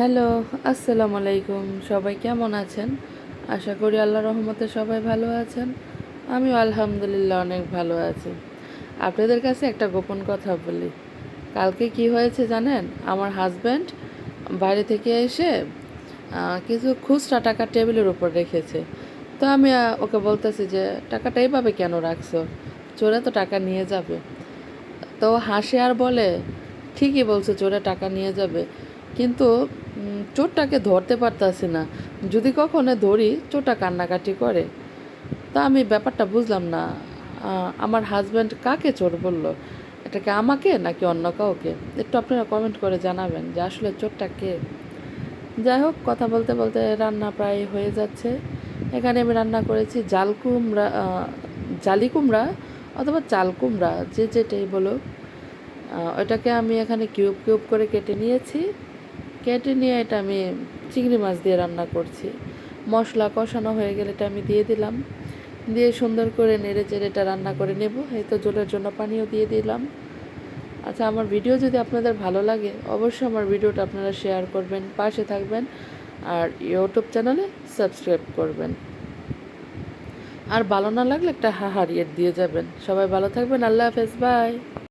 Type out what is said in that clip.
Hello, আসসালামু আলাইকুম। সবাই কেমন আছেন? আশা করি আল্লাহ রহমতে সবাই ভালো আছেন। আমিও আলহামদুলিল্লাহ অনেক ভালো আছি। আপনাদের কাছে একটা গোপন কথা বলি। কালকে কি হয়েছে জানেন? আমার হাজব্যান্ড বাইরে থেকে এসে কিছু খুচরা টাকা টেবিলের উপর রেখেছে। তো আমি ওকে বলতেছি যে, টাকাটা এইভাবে কেন রাখছো? চোরে তো টাকা নিয়ে যাবে। তো হাসে আর বলে, ঠিকই বলছে, চোরে টাকা নিয়ে যাবে। কিন্তু চোরটাকে ধরতে পারতাছি না। যদি কখনো ধরি, চোরটা কান্নাকাটি করে। তা আমি ব্যাপারটা বুঝলাম না। আমার হাজব্যান্ড কাকে চোর বলল? এটাকে আমাকে নাকি অন্য কাউকে? একটু আপনারা কমেন্ট করে জানাবেন যে আসলে চোরটা কে? যাই হোক, কথা বলতে বলতে রান্না প্রায় হয়ে যাচ্ছে। এখানে আমি রান্না করেছি জাল কুমড়া জালি কুমড়া অথবা চাল কুমড়া, যে যেটাই বলো ওটাকে আমি এখানে কিউব কিউব করে কেটে নিয়েছি। কেটে নিয়ে এটা আমি চিংড়ি মাছ দিয়ে রান্না করছি। মশলা কষানো হয়ে গেলে এটা আমি দিয়ে দিলাম। দিয়ে সুন্দর করে নেড়ে চেড়ে এটা রান্না করে নেব। এই তো জলের জন্য পানিও দিয়ে দিলাম। আচ্ছা আমার ভিডিও যদি আপনাদের ভালো লাগে, অবশ্যই আমার ভিডিওটা আপনারা শেয়ার করবেন, পাশে থাকবেন আর ইউটিউব চ্যানেলে সাবস্ক্রাইব করবেন। আর ভালো না লাগলে একটা হাহারিয়ে দিয়ে যাবেন। সবাই ভালো থাকবেন। আল্লাহ হাফেজ, বাই।